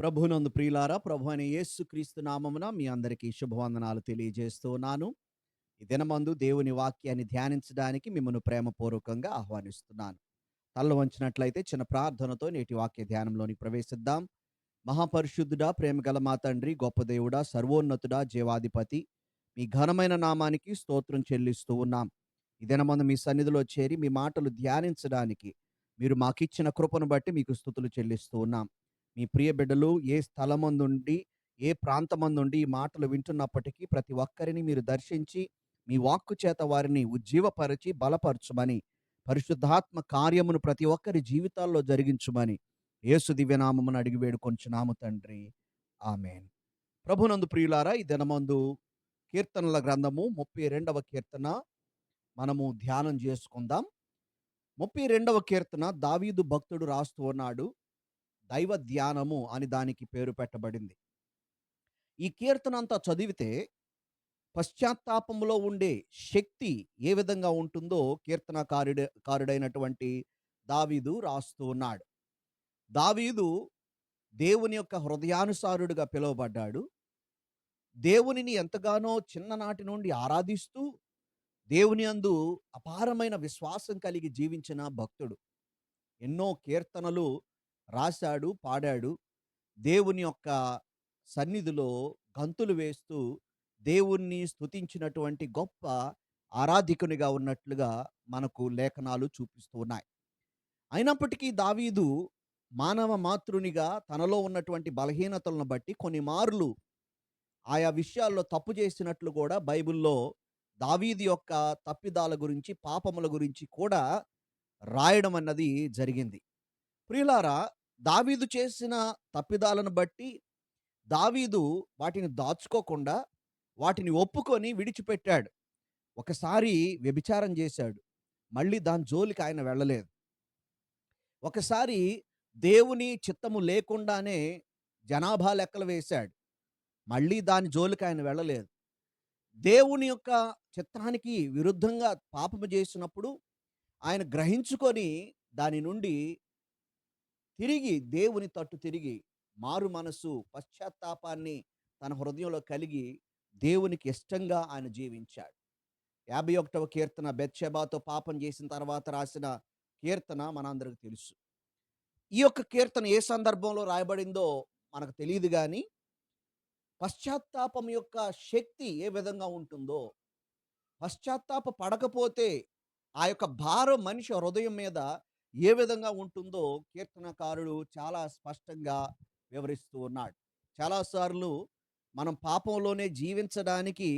ప్రభునందు ప్రియులారా ప్రభు అని యేసుక్రీస్తు నామమున మీ అందరికీ శుభవందనాలు తెలియజేస్తూ ఉన్నాను. ఈ దినమందు దేవుని వాక్యాన్ని ధ్యానించడానికి మిమ్మల్ని ప్రేమపూర్వకంగా ఆహ్వానిస్తున్నాను. తల్ల వంచినట్లయితే చిన్న ప్రార్థనతో నేటి వాక్య ధ్యానంలోనికి ప్రవేశిద్దాం. మహాపరిశుద్ధుడా ప్రేమగల మా తండ్రి గొప్ప దేవుడా సర్వోన్నతుడా జీవాధిపతి మీ ఘనమైన నామానికి స్తోత్రం చెల్లిస్తూ ఉన్నాం. ఇదేనమందు మీ సన్నిధిలో చేరి మీ మాటలు ధ్యానించడానికి మీరు మాకిచ్చిన కృపను బట్టి మీకు స్థుతులు చెల్లిస్తూ ఉన్నాం. మీ ప్రియ బిడ్డలు ఏ స్థలమందుండి ఏ ప్రాంతమందుండి ఈ మాటలు వింటున్నప్పటికీ ప్రతి ఒక్కరిని మీరు దర్శించి మీ వాక్కు చేత వారిని ఉజ్జీవపరచి బలపరచుమని పరిశుద్ధాత్మ కార్యమును ప్రతి ఒక్కరి జీవితాల్లో జరిగించుమని యేసు దివ్యనామమును అడిగి వేడుకొంచున్నాము తండ్రి. ఆమెన్. ప్రభునందు ప్రియులారా ఈ దినమందు కీర్తనల గ్రంథము ముప్పై రెండవ కీర్తన మనము ధ్యానం చేసుకుందాం. ముప్పై రెండవ కీర్తన దావీదు భక్తుడు రాస్తూ ఉన్నాడు. దైవ ధ్యానము అని దానికి పేరు పెట్టబడింది. ఈ కీర్తన అంతా చదివితే పశ్చాత్తాపంలో ఉండే శక్తి ఏ విధంగా ఉంటుందో కీర్తనకారుడు కారుడైనటువంటి దావీదు రాస్తూ ఉన్నాడు. దావీదు దేవుని యొక్క హృదయానుసారుడుగా పిలువబడ్డాడు. దేవునిని ఎంతగానో చిన్ననాటి నుండి ఆరాధిస్తూ దేవుని అందు అపారమైన విశ్వాసం కలిగి జీవించిన భక్తుడు. ఎన్నో కీర్తనలు రాశాడు పాడాడు. దేవుని యొక్క సన్నిధిలో గంతులు వేస్తూ దేవుణ్ణి స్తుతించినటువంటి గొప్ప ఆరాధికునిగా ఉన్నట్లుగా మనకు లేఖనాలు చూపిస్తూ ఉన్నాయి. అయినప్పటికీ దావీదు మానవ మాతృనిగా తనలో ఉన్నటువంటి బలహీనతలను బట్టి కొన్ని మార్లు ఆయా విషయాల్లో తప్పు చేసినట్లు కూడా బైబిల్లో దావీదు యొక్క తప్పిదాల గురించి పాపముల గురించి కూడా రాయడం అన్నది జరిగింది. ప్రియులారా దావీదు చేసిన తప్పిదాలను బట్టి దావీదు వాటిని దాచుకోకుండా వాటిని ఒప్పుకొని విడిచిపెట్టాడు. ఒకసారి వ్యభిచారం చేశాడు. మళ్ళీ దాని జోలికి ఆయన వెళ్ళలేదు. ఒకసారి దేవుని చిత్తము లేకుండానే జనాభా లెక్కలు వేశాడు. మళ్ళీ దాని జోలికి ఆయన వెళ్ళలేదు. దేవుని యొక్క చిత్తానికి విరుద్ధంగా పాపము చేసినప్పుడు ఆయన గ్రహించుకొని దాని నుండి తిరిగి దేవుని తట్టు తిరిగి మారు మనసు పశ్చాత్తాపాన్ని తన హృదయంలో కలిగి దేవునికి ఇష్టంగా ఆయన జీవించాడు. యాభై ఒకటవ కీర్తన బెత్షెబాతో పాపం చేసిన తర్వాత రాసిన కీర్తన మనందరికి తెలుసు. ఈ యొక్క కీర్తన ఏ సందర్భంలో రాయబడిందో మనకు తెలియదు కానీ పశ్చాత్తాపం యొక్క శక్తి ఏ విధంగా ఉంటుందో పశ్చాత్తాప పడకపోతే ఆ యొక్క భారం మనిషి హృదయం మీద ఏ విధంగా ఉంటుందో కీర్తనకారుడు చాలా స్పష్టంగా వివరిస్తూ ఉన్నాడు. చాలాసార్లు మనం పాపంలోనే జీవించడానికి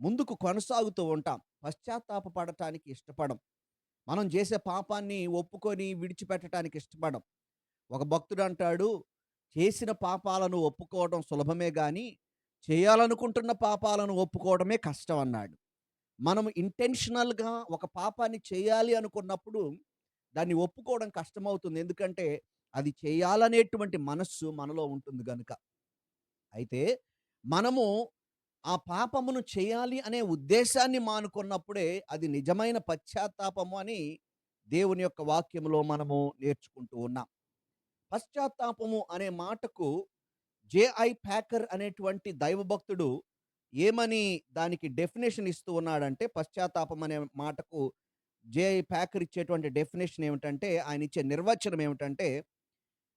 ముందుకు కొనసాగుతూ ఉంటాం. పశ్చాత్తాప పడటానికి ఇష్టపడం. మనం చేసే పాపాన్ని ఒప్పుకొని విడిచిపెట్టడానికి ఇష్టపడం. ఒక భక్తుడు అంటాడు చేసిన పాపాలను ఒప్పుకోవడం సులభమే కానీ చేయాలనుకుంటున్న పాపాలను ఒప్పుకోవడమే కష్టం అన్నాడు. మనం ఇంటెన్షనల్గా ఒక పాపాన్ని చేయాలి అనుకున్నప్పుడు దాన్ని ఒప్పుకోవడం కష్టమవుతుంది. ఎందుకంటే అది చేయాలనేటువంటి మనస్సు మనలో ఉంటుంది కనుక అయితే మనము ఆ పాపమును చేయాలి అనే ఉద్దేశాన్ని మానుకున్నప్పుడే అది నిజమైన పశ్చాత్తాపము అని దేవుని యొక్క వాక్యములో మనము నేర్చుకుంటూ ఉన్నాం. పశ్చాత్తాపము అనే మాటకు జేఐ ప్యాకర్ అనేటువంటి దైవభక్తుడు ఏమని దానికి డెఫినేషన్ ఇస్తూ ఉన్నాడంటే పశ్చాత్తాపం అనే మాటకు జేఐ ప్యాకర్ ఇచ్చేటువంటి డెఫినేషన్ ఏమిటంటే ఆయన ఇచ్చే నిర్వచనం ఏమిటంటే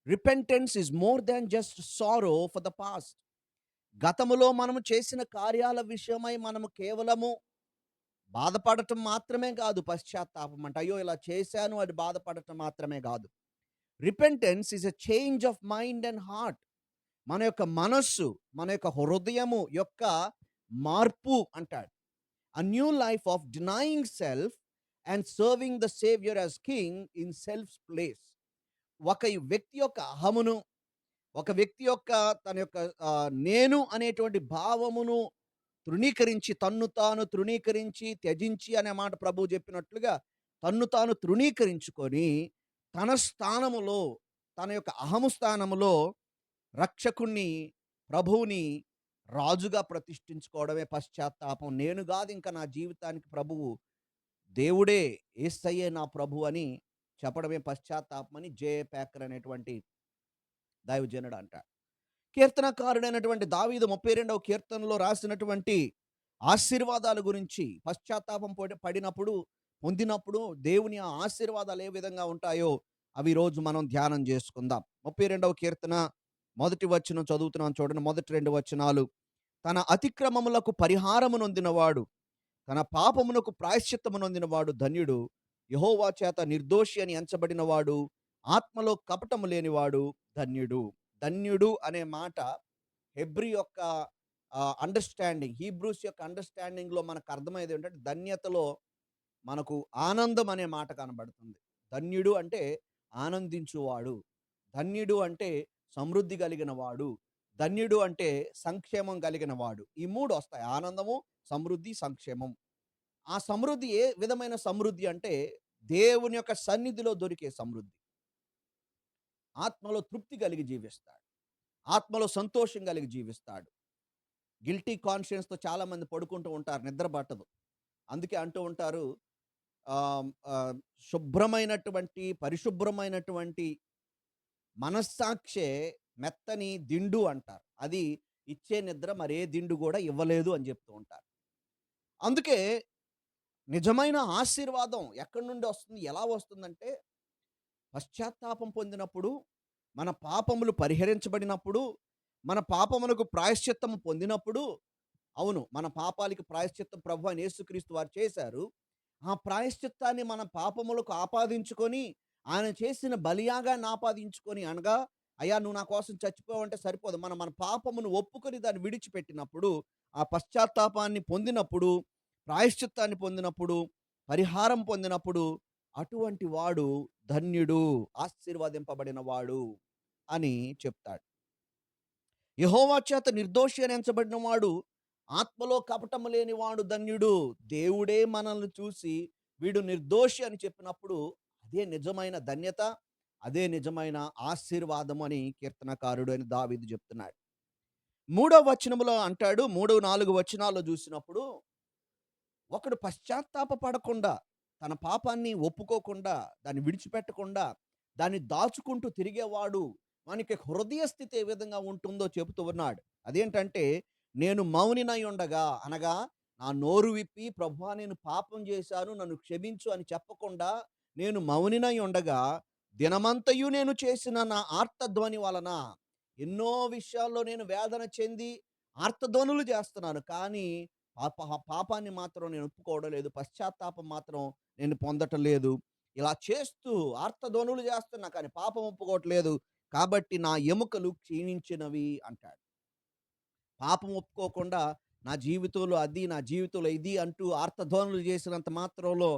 repentance is more than just sorrow for the past. గతములో మనము చేసిన కార్యాల విషయమై మనము కేవలము బాధపడటం మాత్రమే కాదు పశ్చాత్తాపం అంటే అయ్యో ఇలా చేశాను అది బాధపడటం మాత్రమే కాదు. Repentance is a change of mind and heart. మన యొక్క మనస్సు మన యొక్క హృదయము యొక్క మార్పు అంటాడు. A new life of denying self and serving the saviour as king in self place ఒక వ్యక్తి యొక్క అహమును ఒక వ్యక్తి యొక్క తన యొక్క నేను అనేటువంటి భావమును తృణీకరించి తన్ను తాను తృణీకరించి త్యజించి అనే మాట ప్రభు చెప్పినట్లుగా తన్ను తాను తృణీకరించుకొని తన స్థానములో తన యొక్క అహము స్థానములో రక్షకుణ్ణి ప్రభువుని రాజుగా ప్రతిష్ఠించుకోవడమే పశ్చాత్తాపం. నేను కాదు ఇంకా నా జీవితానికి ప్రభువు దేవుడే ఏసయ్యే నా ప్రభు అని చెప్పడమే పశ్చాత్తాపమని జే. ప్యాకర్ అనేటువంటి దైవజనుడు అంట కీర్తనకారుడైనటువంటి దావీదు ముప్పై రెండవ కీర్తనలో రాసినటువంటి ఆశీర్వాదాల గురించి పశ్చాత్తాపం పడినప్పుడు పొందినప్పుడు దేవుని ఆ ఆశీర్వాదాలు ఏ విధంగా ఉంటాయో అవి రోజు మనం ధ్యానం చేసుకుందాం. ముప్పై రెండవ కీర్తన మొదటి వచనం చదువుతున్నాం చూడండి. మొదటి రెండు వచనాలు. తన అతిక్రమములకు పరిహారము నొందినవాడు తన పాపమునకు ప్రాయశ్చిత్తము వాడు ధన్యుడు యహోవా చేత నిర్దోషి అని ఎంచబడినవాడు ఆత్మలో కపటము లేనివాడు ధన్యుడు. ధన్యుడు అనే మాట హెబ్రి యొక్క అండర్స్టాండింగ్ హీబ్రూస్ యొక్క అండర్స్టాండింగ్లో మనకు అర్థమయ్యేది ఏంటంటే ధన్యతలో మనకు ఆనందం అనే మాట కనబడుతుంది. ధన్యుడు అంటే ఆనందించువాడు. ధన్యుడు అంటే సమృద్ధి కలిగిన వాడు ధన్యుడు అంటే సంక్షేమం కలిగిన వాడు. ఈ మూడు వస్తాయి. ఆనందము సమృద్ధి సంక్షేమం. ఆ సమృద్ధి ఏ విధమైన సమృద్ధి అంటే దేవుని యొక్క సన్నిధిలో దొరికే సమృద్ధి. ఆత్మలో తృప్తి కలిగి జీవిస్తాడు. ఆత్మలో సంతోషం కలిగి జీవిస్తాడు. గిల్టీ కాన్షియన్స్తో చాలామంది పడుకుంటూ ఉంటారు నిద్ర పట్టదు అందుకే అంటూ ఉంటారు శుభ్రమైనటువంటి పరిశుభ్రమైనటువంటి మనస్సాక్షే మెత్తని దిండు అంటారు. అది ఇచ్చే నిద్ర మరే దిండు కూడా ఇవ్వలేదు అని చెప్తూ ఉంటారు. అందుకే నిజమైన ఆశీర్వాదం ఎక్కడి నుండి వస్తుంది? ఎలా వస్తుందంటే పశ్చాత్తాపం పొందినప్పుడు మన పాపములు పరిహరించబడినప్పుడు మన పాపములకు ప్రాయశ్చిత్తము పొందినప్పుడు అవును మన పాపాలకి ప్రాయశ్చిత్తం ప్రభు అని యేసుక్రీస్తు వారు చేశారు. ఆ ప్రాయశ్చిత్తాన్ని మన పాపములకు ఆపాదించుకొని ఆయన చేసిన బలియాగాన్ని ఆపాదించుకొని అనగా అయ్యా! నువ్వు నా కోసం చచ్చిపోవంటే సరిపోదు. మనం మన పాపమును ఒప్పుకొని దాన్ని విడిచిపెట్టినప్పుడు ఆ పశ్చాత్తాపాన్ని పొందినప్పుడు ప్రాయశ్చిత్తాన్ని పొందినప్పుడు పరిహారం పొందినప్పుడు అటువంటి వాడు ధన్యుడు ఆశీర్వాదింపబడిన వాడు అని చెప్తాడు. యహోవా చేత నిర్దోషి అనించబడిన వాడు ఆత్మలో కపటము లేని వాడు ధన్యుడు. దేవుడే మనల్ని చూసి వీడు నిర్దోషి అని చెప్పినప్పుడు అదే నిజమైన ధన్యత అదే నిజమైన ఆశీర్వాదం అని కీర్తనకారుడు అని దావీదు చెప్తున్నాడు. మూడో వచనములో అంటాడు మూడు నాలుగు వచనాల్లో చూసినప్పుడు ఒకడు పశ్చాత్తాప పడకుండా తన పాపాన్ని ఒప్పుకోకుండా దాన్ని విడిచిపెట్టకుండా దాన్ని దాచుకుంటూ తిరిగేవాడు మనకి హృదయ స్థితి ఏ విధంగా ఉంటుందో చెబుతూ ఉన్నాడు. అదేంటంటే నేను మౌనినై ఉండగా అనగా నా నోరు విప్పి ప్రభా నేను పాపం చేశాను నన్ను క్షమించు అని చెప్పకుండా నేను మౌనినై ఉండగా దినమంతయు నేను చేసిన నా ఆర్తధ్వని వలన ఎన్నో విషయాల్లో నేను వేదన చెంది ఆర్తధ్వనులు చేస్తున్నాను. కానీ పాప పాపాన్ని మాత్రం నేను ఒప్పుకోవడం లేదు. పశ్చాత్తాపం మాత్రం నేను పొందటం లేదు. ఇలా చేస్తూ ఆర్తధ్వనులు చేస్తున్నా కానీ పాపం ఒప్పుకోవట్లేదు. కాబట్టి నా ఎముకలు క్షీణించినవి అంటాడు. పాపం ఒప్పుకోకుండా నా జీవితంలో అది నా జీవితంలో ఇది అంటూ ఆర్తధ్వనులు చేసినంత మాత్రంలో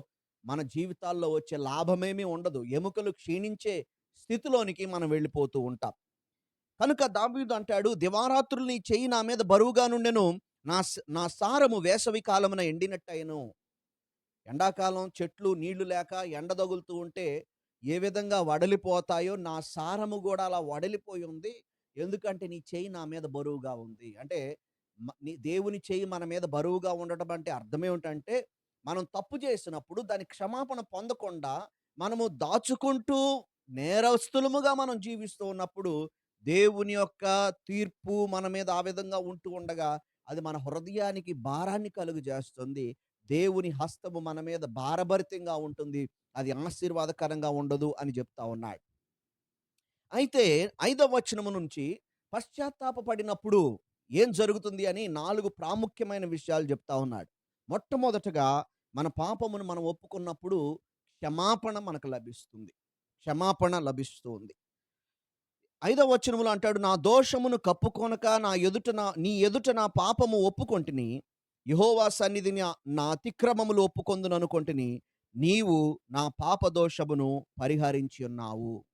మన జీవితాల్లో వచ్చే లాభమేమీ ఉండదు. ఎముకలు క్షీణించే స్థితిలోనికి మనం వెళ్ళిపోతూ ఉంటాం. కనుక దావీదు అంటాడు దివారాత్రులు నీ చెయ్యి నా మీద బరువుగా నుండెను నా నా సారము వేసవి కాలమున ఎండినట్టయిను ఎండాకాలం చెట్లు నీళ్ళు లేక ఎండ తగులుతూ ఉంటే ఏ విధంగా వడలిపోతాయో నా సారము కూడా అలా వడలిపోయి ఉంది. ఎందుకంటే నీ చెయ్యి నా మీద బరువుగా ఉంది. అంటే నీ దేవుని చెయ్యి మన మీద బరువుగా ఉండటం అంటే అర్థం ఏమిటంటే మనం తప్పు చేసినప్పుడు దాని క్షమాపణ పొందకుండా మనము దాచుకుంటూ నేరస్తులముగా మనం జీవిస్తూ ఉన్నప్పుడు దేవుని యొక్క తీర్పు మన మీద ఆ విధంగా ఉంటూ ఉండగా అది మన హృదయానికి భారాన్ని కలుగు చేస్తుంది దేవుని హస్తము మన మీద భారభరితంగా ఉంటుంది. అది ఆశీర్వాదకరంగా ఉండదు అని చెప్తా ఉన్నాడు అయితే ఐదవ వచనము నుంచి పశ్చాత్తాపపడినప్పుడు ఏం జరుగుతుంది అని నాలుగు ప్రాముఖ్యమైన విషయాలు చెప్తా ఉన్నాడు. మొట్టమొదటగా మన పాపమును మనం ఒప్పుకున్నప్పుడు క్షమాపణ మనకు లభిస్తుంది. క్షమాపణ లభిస్తుంది. ఐదవ వచనములు అంటాడు నా దోషమును కప్పుకొనక నా ఎదుట నా నీ ఎదుట నా పాపము ఒప్పుకొంటిని యహోవా సన్నిధిని నా అతిక్రమములు ఒప్పుకొందును అనుకొంటిని నీవు నా పాప దోషమును పరిహరించి ఉన్నావు.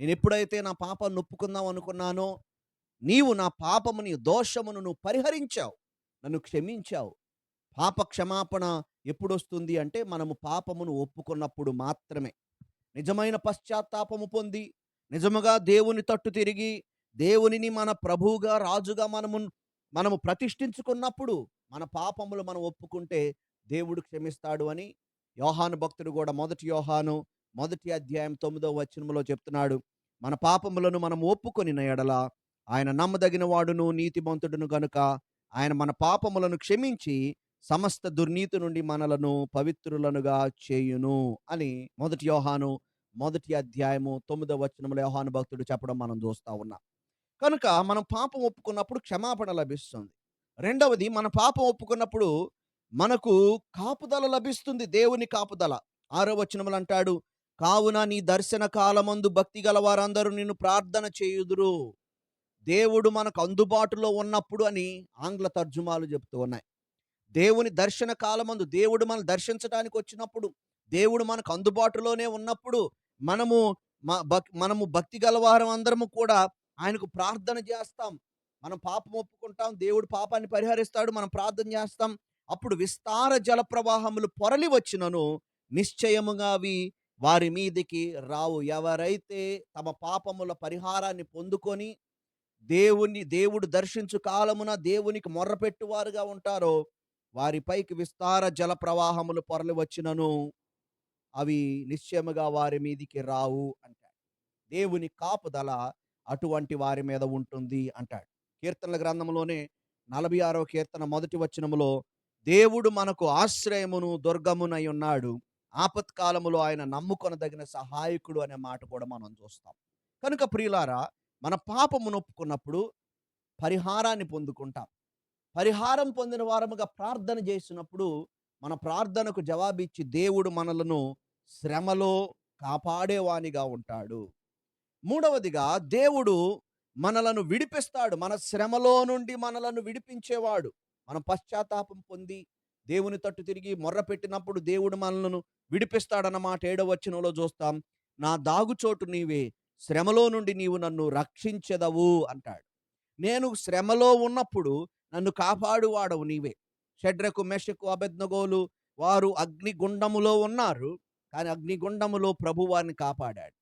నేను ఎప్పుడైతే నా పాపాన్ని ఒప్పుకుందాం అనుకున్నానో నీవు నా పాపముని దోషమును నువ్వు పరిహరించావు. నన్ను క్షమించావు. పాప క్షమాపణ ఎప్పుడు వస్తుంది అంటే మనము పాపమును ఒప్పుకున్నప్పుడు మాత్రమే. నిజమైన పశ్చాత్తాపము పొంది నిజముగా దేవుని తట్టు తిరిగి దేవునిని మన ప్రభువుగా రాజుగా మనము మనము ప్రతిష్ఠించుకున్నప్పుడు మన పాపములు మనం ఒప్పుకుంటే దేవుడు క్షమిస్తాడు అని యోహాను భక్తుడు కూడా మొదటి యోహాను మొదటి అధ్యాయం తొమ్మిదో వచనములో చెప్తున్నాడు. మన పాపములను మనం ఒప్పుకొని ఎడల ఆయన నమ్మదగిన వాడును నీతిమంతుడును గనుక ఆయన మన పాపములను క్షమించి సమస్త దుర్నీతి నుండి మనలను పవిత్రులనుగా చేయును అని మొదటి యోహాను మొదటి అధ్యాయము తొమ్మిదవ వచనంలో యోహాను భక్తుడు చెప్పడం మనం చూస్తూ ఉన్నాం. కనుక మనం పాపం ఒప్పుకున్నప్పుడు క్షమాపణ లభిస్తుంది. రెండవది మన పాపం ఒప్పుకున్నప్పుడు మనకు కాపుదల లభిస్తుంది దేవుని కాపుదల. ఆరో వచనములు అంటాడు కావున నీ దర్శన కాలమందు భక్తి గల వారందరూ నిన్ను ప్రార్థన చేయుదురు. దేవుడు మనకు అందుబాటులో ఉన్నప్పుడు అని ఆంగ్ల తర్జుమాలు చెప్తూ ఉన్నాయి. దేవుని దర్శన కాలమందు దేవుడు మనం దర్శించడానికి వచ్చినప్పుడు దేవుడు మనకు అందుబాటులోనే ఉన్నప్పుడు మనము మనము భక్తి గలవారం అందరము కూడా ఆయనకు ప్రార్థన చేస్తాం. మనం పాపం ఒప్పుకుంటాం దేవుడు పాపాన్ని పరిహరిస్తాడు మనం ప్రార్థన చేస్తాం. అప్పుడు విస్తార జల ప్రవాహములు పొరలి వచ్చినను నిశ్చయముగా అవి వారి మీదికి రావు. ఎవరైతే తమ పాపముల పరిహారాన్ని పొందుకొని దేవుని దేవుడు దర్శించు కాలమున దేవునికి మొర్రపెట్టువారుగా ఉంటారో వారిపైకి విస్తార జల ప్రవాహములు పొరలి వచ్చినను అవి నిశ్చయముగా వారి మీదికి రావు అంటాడు. దేవుని కాపుదల అటువంటి వారి మీద ఉంటుంది అంటాడు. కీర్తనల గ్రంథంలోనే నలభై ఆరో కీర్తన మొదటి వచనములో దేవుడు మనకు ఆశ్రయమును దుర్గమునై ఉన్నాడు. ఆపత్కాలములో ఆయన నమ్ముకొనదగిన సహాయకుడు అనే మాట కూడా మనం చూస్తాం. కనుక ప్రియులారా మన పాపమును ఒప్పుకున్నప్పుడు పరిహారాన్ని పొందుకుంటాం. పరిహారం పొందిన వారముగా ప్రార్థన చేసినప్పుడు మన ప్రార్థనకు జవాబిచ్చి దేవుడు మనలను శ్రమలో కాపాడేవానిగా ఉంటాడు. మూడవదిగా దేవుడు మనలను విడిపిస్తాడు. మన శ్రమలో నుండి మనలను విడిపించేవాడు. మనం పశ్చాత్తాపం పొంది దేవుని తట్టు తిరిగి మొర్ర పెట్టినప్పుడు దేవుడు మనలను విడిపిస్తాడన్నమాట ఏడవ చూస్తాం. నా దాగుచోటు నీవే శ్రమలో నుండి నీవు నన్ను రక్షించెదవు అంటాడు. నేను శ్రమలో ఉన్నప్పుడు నన్ను కాపాడువాడవు నీవే. షడ్రకు మెషకు అబెద్నగోలు వారు అగ్నిగుండములో ఉన్నారు. కానీ అగ్నిగుండములో ప్రభు వారిని కాపాడాడు.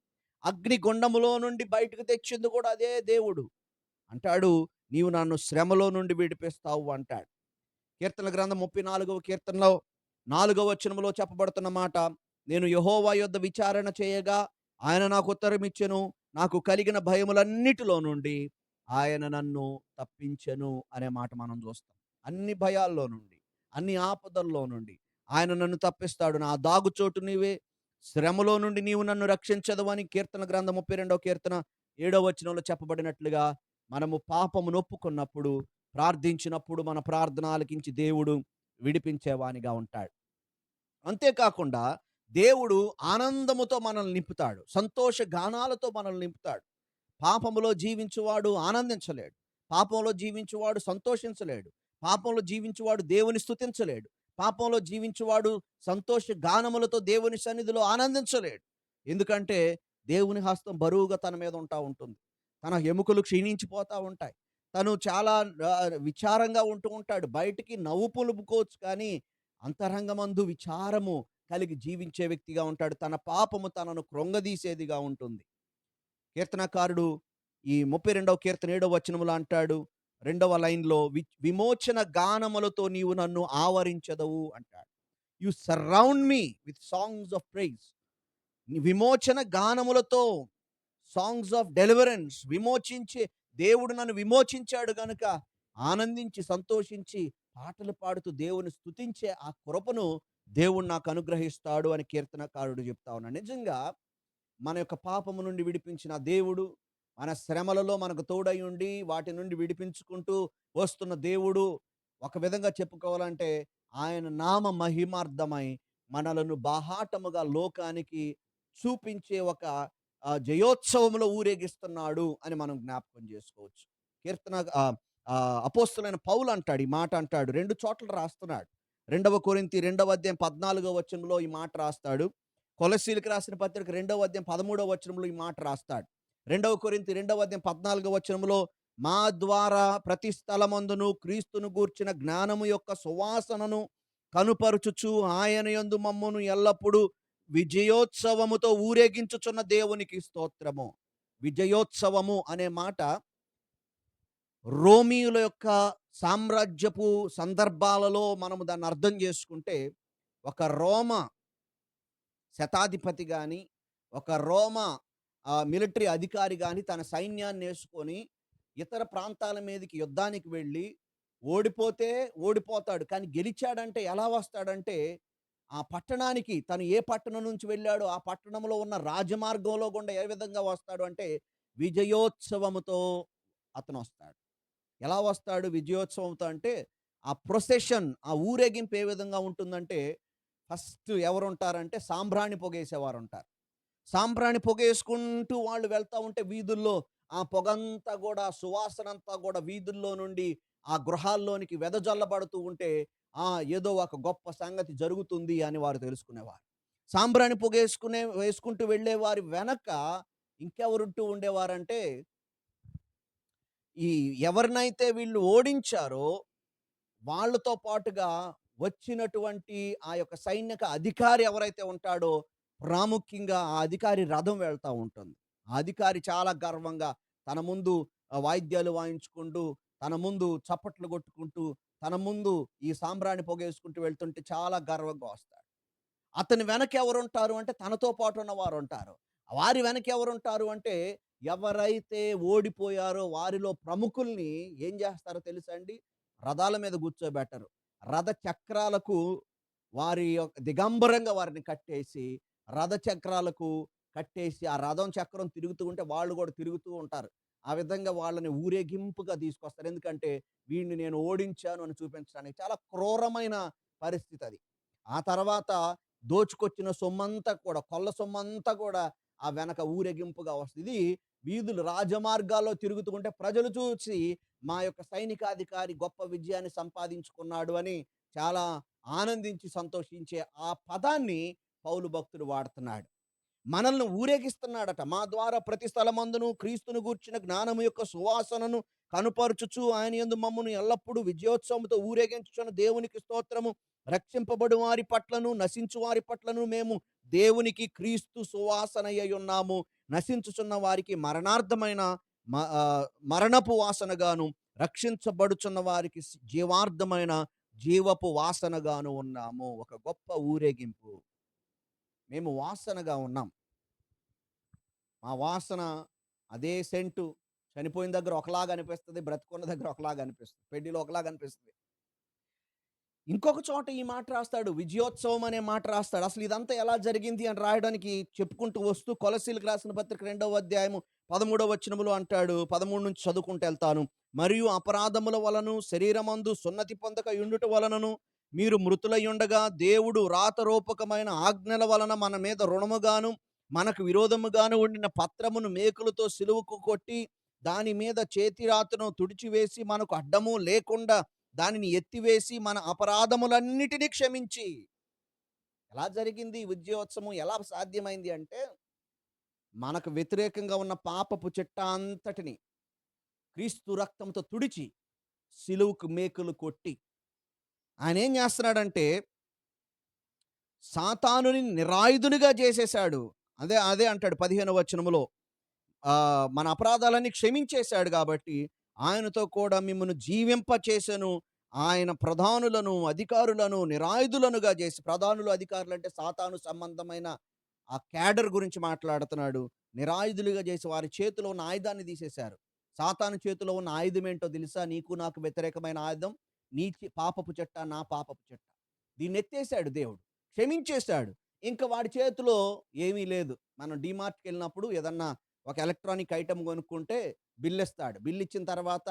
అగ్నిగుండములో నుండి బయటకు తెచ్చింది కూడా అదే దేవుడు. అంటాడు నీవు నన్ను శ్రమలో నుండి విడిపిస్తావు అంటాడు. కీర్తన గ్రంథం ముప్పై నాలుగవ కీర్తనలో నాలుగవ వచనములో చెప్పబడుతున్న మాట నేను యహోవా యొద్ద విచారణ చేయగా ఆయన నాకు ఉత్తరం ఇచ్చెను నాకు కలిగిన భయములన్నిటిలో నుండి ఆయన నన్ను తప్పించెను అనే మాట మనం చూస్తాం. అన్ని భయాల్లో నుండి అన్ని ఆపదల్లో నుండి ఆయన నన్ను తప్పిస్తాడు. నా దాగుచోటు నీవే. శ్రమలో నుండి నీవు నన్ను రక్షించదవని కీర్తన గ్రంథం ముప్పై రెండవ కీర్తన ఏడవ వచనంలో చెప్పబడినట్లుగా మనము పాపము నొప్పుకున్నప్పుడు ప్రార్థించినప్పుడు మన ప్రార్థన ఆలకించి దేవుడు విడిపించేవానిగా ఉంటాడు. అంతేకాకుండా దేవుడు ఆనందముతో మనల్ని నింపుతాడు. సంతోష గానాలతో మనల్ని నింపుతాడు. పాపములో జీవించువాడు ఆనందించలేడు. పాపంలో జీవించువాడు సంతోషించలేడు. పాపంలో జీవించువాడు దేవుని స్తుతించలేడు. పాపంలో జీవించువాడు సంతోష గానములతో దేవుని సన్నిధిలో ఆనందించలేడు. ఎందుకంటే దేవుని హస్తం బరువుగా తన మీద ఉంటా ఉంటుంది. తన ఎముకలు క్షీణించిపోతూ ఉంటాయి. తను చాలా విచారంగా ఉంటూ ఉంటాడు. బయటికి నవ్వు పులుపుకోవచ్చు కానీ అంతరంగమందు విచారము కలిగి జీవించే వ్యక్తిగా ఉంటాడు. తన పాపము తనను కృంగదీసేదిగా ఉంటుంది. కీర్తనకారుడు ఈ ముప్పై రెండవ కీర్తన ఏడవ వచనములు అంటాడు రెండవ లైన్లో వి విమోచన గానములతో నీవు నన్ను ఆవరించదవు అంటాడు. You surround me with songs of praise విమోచన గానములతో సాంగ్స్ ఆఫ్ డెలివరెన్స్ విమోచించే దేవుడు నన్ను విమోచించాడు గనుక ఆనందించి సంతోషించి పాటలు పాడుతూ దేవుని స్తుతించే ఆ కృపను దేవుడు నాకు అనుగ్రహిస్తాడు అని కీర్తనకారుడు చెప్తా ఉన్నాడు. నిజంగా మన యొక్క పాపము నుండి విడిపించిన దేవుడు మన శ్రమలలో మనకు తోడై ఉండి వాటి నుండి విడిపించుకుంటూ వస్తున్న దేవుడు ఒక విధంగా చెప్పుకోవాలంటే ఆయన నామ మహిమార్థమై మనలను బాహాటముగా లోకానికి చూపించే ఒక జయోత్సవంలో ఊరేగిస్తున్నాడు అని మనం జ్ఞాపకం చేసుకోవచ్చు. కీర్తన అపోస్తులైన పౌలు అంటాడు ఈ మాట అంటాడు. రెండు చోట్ల రాస్తున్నాడు. రెండవ కొరింతి రెండవ అధ్యాయం పద్నాలుగో వచనంలో ఈ మాట రాస్తాడు. కొలసీలకు రాసిన పత్రిక రెండవ అధ్యాయం పదమూడవ వచనంలో ఈ మాట రాస్తాడు. రెండవ కొరింత రెండవ అధ్యాయం పద్నాలుగో వచనంలో మా ద్వారా ప్రతి స్థలమందును క్రీస్తును గూర్చిన జ్ఞానము యొక్క సువాసనను కనుపరుచుచు ఆయన యందు మమ్మను ఎల్లప్పుడూ విజయోత్సవముతో ఊరేగించుచున్న దేవునికి స్తోత్రము. విజయోత్సవము అనే మాట రోమియుల యొక్క సామ్రాజ్యపు సందర్భాలలో మనము దాన్ని అర్థం చేసుకుంటే ఒక రోమ శతాధిపతి కానీ ఒక రోమా మిలిటరీ అధికారి కానీ తన సైన్యాన్ని వేసుకొని ఇతర ప్రాంతాల మీదకి యుద్ధానికి వెళ్ళి ఓడిపోతే ఓడిపోతాడు. కానీ గెలిచాడంటే ఎలా వస్తాడంటే, ఆ పట్టణానికి తను ఏ పట్టణం నుంచి వెళ్ళాడో, ఆ పట్టణంలో ఉన్న రాజమార్గంలో గుండా ఏ విధంగా వస్తాడు అంటే, విజయోత్సవముతో అతనొస్తాడు. ఎలా వస్తాడు విజయోత్సవంతో అంటే, ఆ ప్రొసెషన్ ఆ ఊరేగింపు ఏ విధంగా ఉంటుందంటే, ఫస్ట్ ఎవరుంటారంటే సాంబ్రాణి పొగేసేవారు ఉంటారు సాంబ్రాణి పొగేసుకుంటూ వాళ్ళు వెళ్తూ ఉంటే వీధుల్లో ఆ పొగంతా గూడా, సువాసనంతా కూడా వీధుల్లో నుండి ఆ గృహాల్లోనికి వెదజల్లబడుతూ ఉంటే, ఆ! ఏదో ఒక గొప్ప సంగతి జరుగుతుంది అని వారు తెలుసుకునేవారు. సాంబ్రాణి పొగేసుకునే వేసుకుంటూ వెళ్ళేవారి వెనక ఇంకెవరుంటూ ఉండేవారంటే ఈ ఎవరినైతే వీళ్ళు ఓడించారో, వాళ్ళతో పాటుగా వచ్చినటువంటి ఆ యొక్క సైనిక అధికారి ఎవరైతే ఉంటాడో, ప్రాముఖ్యంగా ఆ అధికారి రథం వెళ్తూ ఉంటుంది. ఆ అధికారి చాలా గర్వంగా తన ముందు వాయిద్యాలు వాయించుకుంటూ, తన ముందు చప్పట్లు కొట్టుకుంటూ, తన ముందు ఈ సాంబ్రాణి పొగేసుకుంటూ వెళ్తుంటే చాలా గర్వంగా వస్తాడు. అతని వెనక ఎవరుంటారు అంటే తనతో పాటు ఉన్నవారుంటారు. వారి వెనక ఎవరుంటారు అంటే ఎవరైతే ఓడిపోయారో వారిలో ప్రముఖుల్ని ఏం చేస్తారో తెలుసా అండి? రథాల మీద కూర్చోబెట్టరు. రథ చక్రాలకు వారి యొక్క దిగంబరంగా వారిని కట్టేసి, రథ చక్రాలకు కట్టేసి, ఆ రథం చక్రం తిరుగుతూ ఉంటే వాళ్ళు కూడా తిరుగుతూ ఉంటారు. ఆ విధంగా వాళ్ళని ఊరేగింపుగా తీసుకొస్తారు. ఎందుకంటే వీడిని నేను ఓడించాను అని చూపించడానికి. చాలా క్రూరమైన పరిస్థితి అది. ఆ తర్వాత దోచుకొచ్చిన సొమ్మంతా కూడా కొల్ల సొమ్మంతా కూడా ఆ వెనక ఊరేగింపుగా వస్తుంది ఇది వీధులు రాజమార్గాల్లో తిరుగుతూ ఉంటే ప్రజలు చూసి మా యొక్క సైనికాధికారి గొప్ప విజయాన్ని సంపాదించుకున్నాడు అని చాలా ఆనందించి సంతోషించే ఆ పదాన్ని పౌలు భక్తుడు వాడుతున్నాడు. మనల్ని ఊరేగిస్తున్నాడట. మా ద్వారా ప్రతి స్థలమందును క్రీస్తును గూర్చిన జ్ఞానము యొక్క సువాసనను కనుపరుచుచు ఆయన యందు మమ్మను ఎల్లప్పుడూ విజయోత్సవముతో ఊరేగించుచున్న దేవునికి స్తోత్రము. రక్షింపబడు వారి పట్లను, నశించు వారి పట్లను మేము దేవునికి క్రీస్తు సువాసనయ్య ఉన్నాము. నశించుచున్న వారికి మరణార్థమైన మ మరణపు వాసనగాను, రక్షించబడుచున్న వారికి జీవార్థమైన జీవపు వాసనగాను ఉన్నాము. ఒక గొప్ప ఊరేగింపు. మేము వాసనగా ఉన్నాం. మా వాసన అదే సెంటు చనిపోయిన దగ్గర ఒకలాగా అనిపిస్తుంది బ్రతుకున్న దగ్గర ఒకలాగా అనిపిస్తుంది పెళ్ళిలో ఒకలాగా అనిపిస్తుంది ఇంకొక చోట ఈ మాట రాస్తాడు. విజయోత్సవం అనే మాట రాస్తాడు. అసలు ఇదంతా ఎలా జరిగింది అని రాయడానికి చెప్పుకుంటూ వస్తూ కొలసీలకు రాసిన పత్రిక రెండవ అధ్యాయము 13వ వచనములో అంటాడు. 13 నుంచి చదువుకుంటూ వెళ్తాను మరియు అపరాధముల వలను శరీరమందు సున్నతి పొందక యుండుట వలనను మీరు మృతులై ఉండగా దేవుడు రాతరూపకమైన ఆజ్ఞల వలన మన మీద రుణముగాను మనకు విరోధముగాను ఉండిన పత్రమును మేకులతో సిలువుకు కొట్టి దాని మీద చేతిరాతను తుడిచివేసి మనకు అడ్డము లేకుండా దానిని ఎత్తివేసి మన అపరాధములన్నిటినీ క్షమించి. ఎలా జరిగింది విజయోత్సవం? ఎలా సాధ్యమైంది అంటే మనకు వ్యతిరేకంగా ఉన్న పాపపు చిట్ట అంతటిని క్రీస్తు రక్తంతో తుడిచి సిలువుకు మేకులు కొట్టి ఆయన ఏం చేస్తున్నాడంటే సాతానుని నిరాయుధునిగా చేసేశాడు. అదే అదే అంటాడు పదిహేను వచనములో. మన అపరాధాలన్నీ క్షమించేశాడు కాబట్టి ఆయనతో కూడా మిమ్మల్ని జీవింప చేశాను ఆయన ప్రధానులను అధికారులను నిరాయుధులనుగా చేసి ప్రధానులు అధికారులు అంటే సాతాను సంబంధమైన ఆ క్యాడర్ గురించి మాట్లాడుతున్నాడు. నిరాయుధులుగా చేసి వారి చేతిలో ఉన్న ఆయుధాన్ని తీసేశారు. సాతాను చేతిలో ఉన్న ఆయుధం ఏంటో తెలుసా? నీకు నాకు వ్యతిరేకమైన ఆయుధం. నీ పాపపు చెట్ట నా పాపపు చెట్ట. దీన్ని ఎత్తేసాడు దేవుడు. క్షమించేశాడు. ఇంకా వాడి చేతిలో ఏమీ లేదు. మనం డిమార్ట్కి వెళ్ళినప్పుడు ఏదన్నా ఒక ఎలక్ట్రానిక్ ఐటమ్ కొనుక్కుంటే బిల్ ఇస్తాడు. బిల్ ఇచ్చిన తర్వాత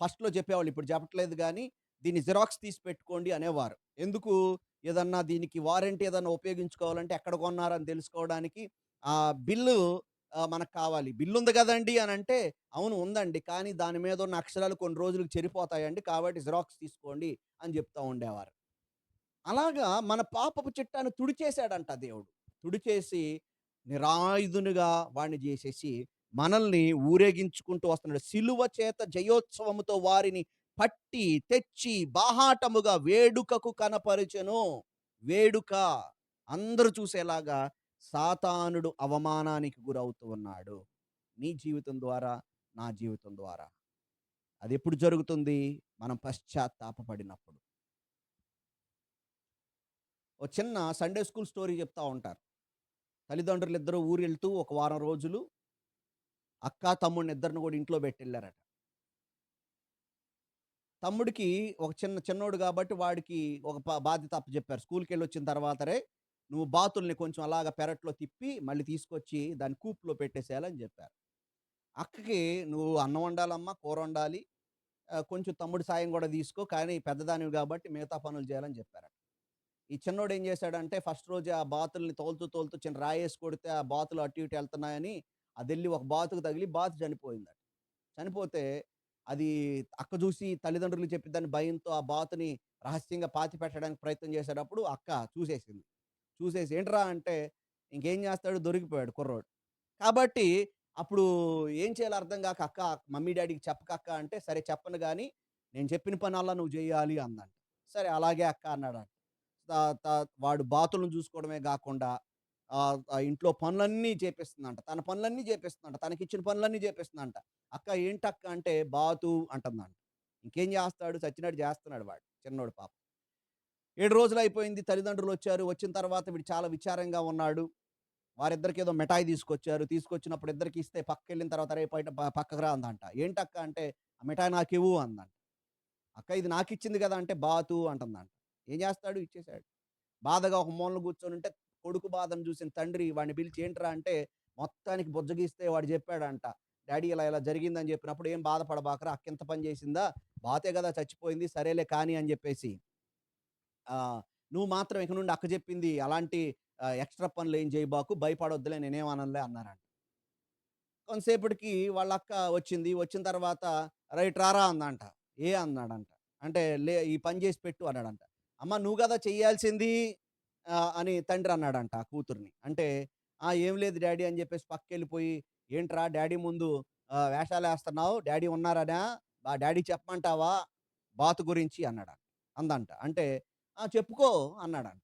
ఫస్ట్లో చెప్పేవాళ్ళు ఇప్పుడు చెప్పట్లేదు కానీ దీన్ని జిరాక్స్ తీసి పెట్టుకోండి అనేవారు. ఎందుకు? ఏదన్నా దీనికి వారంటీ ఏదన్నా ఉపయోగించుకోవాలంటే ఎక్కడ కొన్నారని తెలుసుకోవడానికి ఆ బిల్లు మనకు కావాలి. బిల్లు ఉంది కదండి అని అంటే అవును ఉందండి. కానీ దాని మీద ఉన్న అక్షరాలు కొన్ని రోజులకు చెరిపోతాయండి. కాబట్టి జిరాక్స్ తీసుకోండి అని చెప్తూ ఉండేవారు. అలాగా మన పాపపు చిట్టాను తుడిచేశాడంట దేవుడు. తుడిచేసి నిరాయుధునిగా వాడిని చేసేసి మనల్ని ఊరేగించుకుంటూ వస్తున్నాడు. సిలువ చేత జయోత్సవముతో వారిని పట్టి తెచ్చి బాహాటముగా వేడుకకు కనపరిచెను. వేడుక అందరూ చూసేలాగా సాతానుడు అవమానానికి గురవుతూ ఉన్నాడు. నీ జీవితం ద్వారా నా జీవితం ద్వారా. అది ఎప్పుడు జరుగుతుంది? మనం పశ్చాత్తాపడినప్పుడు ఓ చిన్న సండే స్కూల్ స్టోరీ చెప్తా ఉంటారు. తల్లిదండ్రులిద్దరూ వెళ్తూ ఒక వారం రోజులు అక్క, తమ్ముడిని ఇద్దరిని కూడా ఇంట్లో పెట్టెళ్ళారట. తమ్ముడికి ఒక చిన్న చిన్నోడు కాబట్టి వాడికి ఒక బాధ్యత అప్ప చెప్పారు స్కూల్కి వెళ్ళి వచ్చిన తర్వాతరే నువ్వు బాతుల్ని కొంచెం అలాగా పెరట్లో తిప్పి మళ్ళీ తీసుకొచ్చి దాన్ని కూపులో పెట్టేసేయాలని" చెప్పారు అక్కకి "నువ్వు అన్నం వండాలమ్మా, కూర వండాలి. కొంచెం తమ్ముడి సాయం కూడా తీసుకో. కానీ పెద్దదానివి కాబట్టి మిగతా పనులు చేయాలని చెప్పారట ఈ చిన్నోడు ఏం చేశాడంటే ఫస్ట్ రోజు ఆ బాతుల్ని తోలుతూ, తోలుతూ చిన్న రాయేసి కొడితే ఆ బాతులు అటు ఇటు వెళ్తున్నాయని అది వెళ్ళి ఒక బాతుకు తగిలి బాతు చనిపోయిందట. చనిపోతే అది అక్క చూసి తల్లిదండ్రులు చెప్పి చెప్పిద్దని భయంతో ఆ బాతుని రహస్యంగా పాతి పెట్టడానికి ప్రయత్నం చేసేటప్పుడు అక్క చూసేసింది. చూసేసి "ఏంట్రా" అంటే ఇంకేం చేస్తాడు దొరికిపోయాడు కుర్రోడు. కాబట్టి అప్పుడు ఏం చేయాలో అర్థం కాక "అక్క మమ్మీ, డ్యాడీకి చెప్పకక్క" అంటే "సరే చెప్పను కానీ నేను చెప్పిన పనల్లా నువ్వు చేయాలి అందంట. సరే అలాగే అక్క అన్నాడంట. వాడు బాతులను చూసుకోవడమే కాకుండా ఇంట్లో పనులన్నీ చేపిస్తుందంట. తన పనులన్నీ చేపిస్తుందంట. తనకిచ్చిన పనులన్నీ చేపిస్తుందంట. "అక్క ఏంటక్క" అంటే "బాతు" అంటుందంట. ఇంకేం చేస్తాడు చచ్చినట్టు చేస్తున్నాడు వాడు చిన్నోడు పాప ఏడు రోజులు అయిపోయింది తల్లిదండ్రులు వచ్చారు వచ్చిన తర్వాత వీడు చాలా విచారంగా ఉన్నాడు. వారిద్దరికి ఏదో మిఠాయి తీసుకొచ్చారు. తీసుకొచ్చినప్పుడు ఇద్దరికి ఇస్తే పక్కకెళ్ళిన తర్వాత రేపు బయట పక్కకు రా" అందంట. "ఏంటక్క" అంటే "ఆ మిఠాయి నాకివ్వు" అందంట. "అక్క ఇది నాకిచ్చింది కదా అంటే "బాతు" అంటుందంట. ఏం చేస్తాడు ఇచ్చేసాడు. బాధగా ఒక మౌన్లో కూర్చొని ఉంటే కొడుకు బాధను చూసిన తండ్రి వాడిని పిలిచి "ఏంట్రా" అంటే మొత్తానికి బుజ్జగిస్తే వాడు చెప్పాడంట డాడీ ఇలా ఇలా జరిగిందని" చెప్పినప్పుడు "ఏం బాధపడబాకరా అక్క ఇంత పని చేసిందా? బాతే కదా చచ్చిపోయింది. సరేలే కానీ" అని చెప్పేసి "నువ్వు మాత్రం ఇక నుండి అక్క చెప్పింది అలాంటి ఎక్స్ట్రా పనులు ఏం చేయబాకు భయపడొద్దులే నేనేం అననులే" అన్నారంట. కొంతసేపటికి వాళ్ళ అక్క వచ్చింది. వచ్చిన తర్వాత "రైట్ రారా" అందంట. "ఏ" అన్నాడంట. అంటే "లే ఈ పని చేసి పెట్టు" అన్నాడంట. "అమ్మ నువ్వు కదా చేయాల్సింది అని తండ్రి అన్నాడంట ఆ కూతురిని. అంటే "ఆ! ఏం లేదు డాడీ అని చెప్పేసి పక్కకెళ్ళిపోయి "ఏంట్రా డాడీ ముందు వేషాలు వేస్తున్నావు డాడీ ఉన్నారనా? ఆ డాడీ చెప్పమంటావా? బాతు గురించి" అన్నాడంట. అందంట. అంటే "ఆ! చెప్పుకో" అన్నాడంట.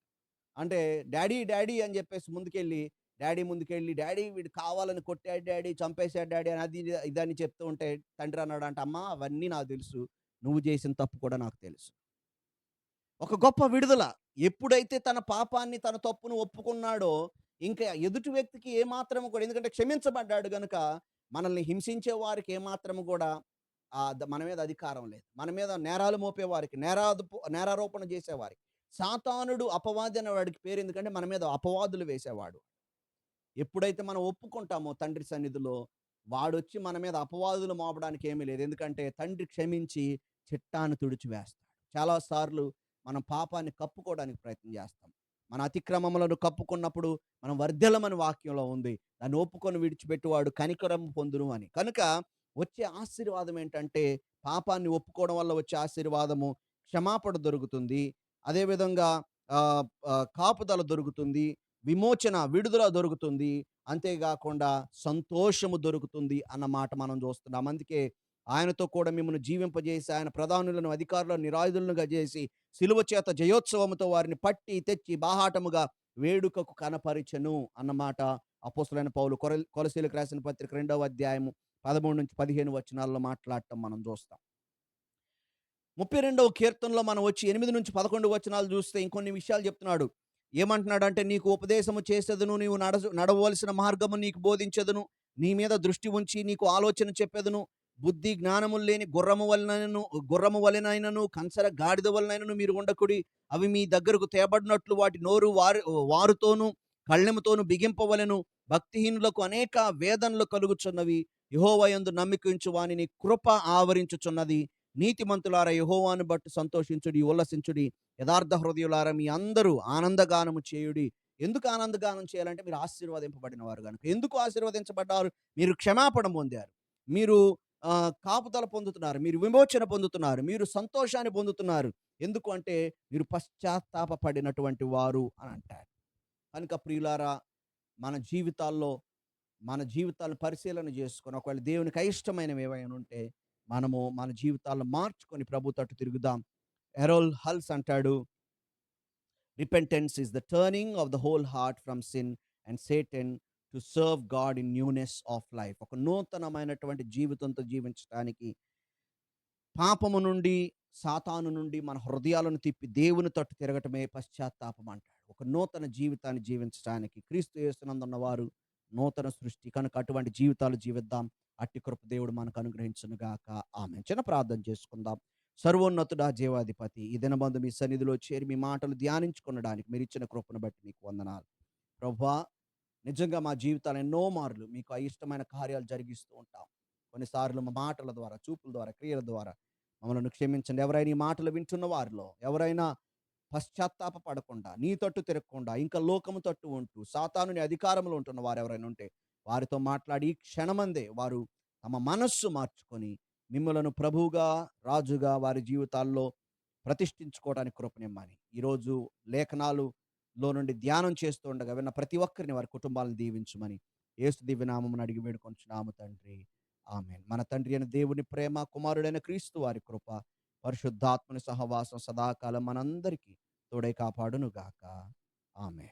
అంటే డాడీ డాడీ అని చెప్పేసి ముందుకెళ్ళి డాడీ ముందుకెళ్ళి డాడీ వీడు కావాలని కొట్టాడు డాడీ చంపేశాడు డాడీ అని అది ఇది ఇదని చెప్తూ ఉంటే తండ్రి అన్నాడంట "అమ్మా అవన్నీ నాకు తెలుసు. నువ్వు చేసిన తప్పు కూడా నాకు తెలుసు." ఒక గొప్ప విడుదల. ఎప్పుడైతే తన పాపాన్ని, తన తప్పును ఒప్పుకున్నాడో ఇంకా ఎదుటి వ్యక్తికి ఏమాత్రము కూడా ఎందుకంటే క్షమించబడ్డాడు గనుక మనల్ని హింసించే వారికి ఏమాత్రము కూడా మన మీద అధికారం లేదు. మన మీద నేరాలు మోపే వారికి నేరాదు నేరారోపణ చేసేవారికి. సాతానుడు అపవాది అనే వాడికి పేరు ఎందుకంటే మన మీద అపవాదులు వేసేవాడు. ఎప్పుడైతే మనం ఒప్పుకుంటామో తండ్రి సన్నిధిలో వాడొచ్చి మన మీద అపవాదులు మోపడానికి ఏమీ లేదు. ఎందుకంటే తండ్రి క్షమించి చిట్టాను తుడిచివేస్తాడు. చాలా సార్లు మనం పాపాన్ని కప్పుకోవడానికి ప్రయత్నం చేస్తాం. మన అతిక్రమములను కప్పుకున్నప్పుడు మనం వర్ధలమని వాక్యంలో ఉంది. దాన్ని ఒప్పుకొని విడిచిపెట్టువాడు కనికరం పొందును అని. కనుక వచ్చే ఆశీర్వాదం ఏంటంటే పాపాన్ని ఒప్పుకోవడం వల్ల వచ్చే ఆశీర్వాదము క్షమాపణ దొరుకుతుంది. అదేవిధంగా కాపుదల దొరుకుతుంది. విమోచన, విడుదల దొరుకుతుంది. అంతేకాకుండా సంతోషము దొరుకుతుంది అన్న మాట మనం చూస్తున్నాం. అందుకే ఆయనతో కూడా మిమ్మల్ని జీవింపజేసి ఆయన ప్రధానులను, అధికారులను, నిరాయుధులుగా చేసి సిలువ చేత జయోత్సవముతో వారిని పట్టి తెచ్చి బాహాటముగా వేడుకకు కనపరిచెను అన్నమాట అపోస్తలుడైన పౌలు కొర కొలసీలకు రాసిన పత్రిక రెండవ అధ్యాయము 13-15 వచనాల్లో మాట్లాడటం మనం చూస్తాం. 32వ కీర్తనలో మనం వచ్చి 8-11 వచనాలు చూస్తే ఇంకొన్ని విషయాలు చెప్తున్నాడు. ఏమంటున్నాడంటే నీకు ఉపదేశము చేసేదను, నీవు నడజ నడవలసిన మార్గము నీకు బోధించెదను. నీ మీద దృష్టి ఉంచి నీకు ఆలోచన చెప్పేదను బుద్ధి జ్ఞానములు లేని గుర్రము వలనైనను గుర్రము వలనైనను కంచర గాడిద వలనైనను మీరు ఉండకుడి. అవి మీ దగ్గరకు తేబడినట్లు వాటి నోరు వారు వారుతోనూ కళ్ళెముతోను బిగింపవలెను. భక్తిహీనులకు అనేక వేదనలు కలుగుచున్నవి. యహోవయందు నమ్మికించు వానిని కృప ఆవరించుచున్నది. నీతిమంతులారా యహోవాను బట్టి సంతోషించుడి, ఉల్లసించుడి. యథార్థ హృదయులారా మీ అందరూ ఆనందగానము చేయుడి. ఎందుకు ఆనందగానం చేయాలంటే మీరు ఆశీర్వదింపబడిన వారు కనుక ఎందుకు ఆశీర్వదించబడ్డారు? మీరు క్షమాపణ పొందారు. మీరు కాపుదల పొందుతున్నారు. మీరు విమోచన పొందుతున్నారు. మీరు సంతోషాన్ని పొందుతున్నారు. ఎందుకు అంటే మీరు పశ్చాత్తాపపడినటువంటి వారు అని అంటారు. కనుక ప్రియులారా మన జీవితాల్లో మన జీవితాలను పరిశీలన చేసుకొని ఒకవేళ దేవునికి అయిష్టమైనవి ఏవైనా ఉంటే మనము మన జీవితాలను మార్చుకొని ప్రభు తట్టు తిరుగుదాం. ఎరోల్ హల్స్ అంటాడు repentance is the turning of the whole heart from sin and Satan to serve God in newness of life. ఒక నూతనమైనటువంటి జీవితంతో జీవించటానికి పాపము నుండి, సాతాను నుండి మన హృదయాలను తిప్పి దేవుని తట్టు తిరగటమే పశ్చాత్తాపం అంటాడు. ఒక నూతన జీవితాన్ని జీవించడానికి క్రీస్తు చేస్తున్నందున్న వారు నూతన సృష్టి. కనుక అటువంటి జీవితాలు జీవిద్దాం. అట్టి కృప దేవుడు మనకు అనుగ్రహించును గాక. ఆమె చిన్న ప్రార్థన చేసుకుందాం. సర్వోన్నతుడా జీవాధిపతి ఈ దినబంధు మీ సన్నిధిలో చేరి మీ మాటలు ధ్యానించుకునడానికి మీరు ఇచ్చిన కృపను బట్టి మీకు వందనాలు. ప్రభా నిజంగా మా జీవితాలు ఎన్నో మార్లు మీకు అయిష్టమైన కార్యాలు జరిగిస్తూ ఉంటాం. కొన్నిసార్లు మా మాటల ద్వారా చూపుల ద్వారా క్రియల ద్వారా మమ్మల్ని క్షమించండి. ఎవరైనా ఈ మాటలు వింటున్న వారిలో ఎవరైనా పశ్చాత్తాప పడకుండా నీ తట్టు తిరగకుండా ఇంకా లోకము తట్టు ఉంటూ సాతానుని అధికారంలో ఉంటున్న వారు ఎవరైనా ఉంటే వారితో మాట్లాడి ఈ క్షణమందే వారు తమ మనస్సు మార్చుకొని మిమ్మలను ప్రభువుగా రాజుగా వారి జీవితాల్లో ప్రతిష్ఠించుకోవడానికి కృపనిమ్మని ఈరోజు లేఖనాలు లో నుండి ధ్యానం చేస్తూ ఉండగా విన్న ప్రతి ఒక్కరిని వారి కుటుంబాలను దీవించమని ఏసు దివ్యనామం అడిగి వేడుకొంచున్నాము తండ్రి. ఆమె మన తండ్రి అయిన దేవుని ప్రేమ కుమారుడైన క్రీస్తు వారి కృప పరిశుద్ధాత్మని సహవాసం సదాకాలం మనందరికీ తోడై కాపాడును గాక ఆమె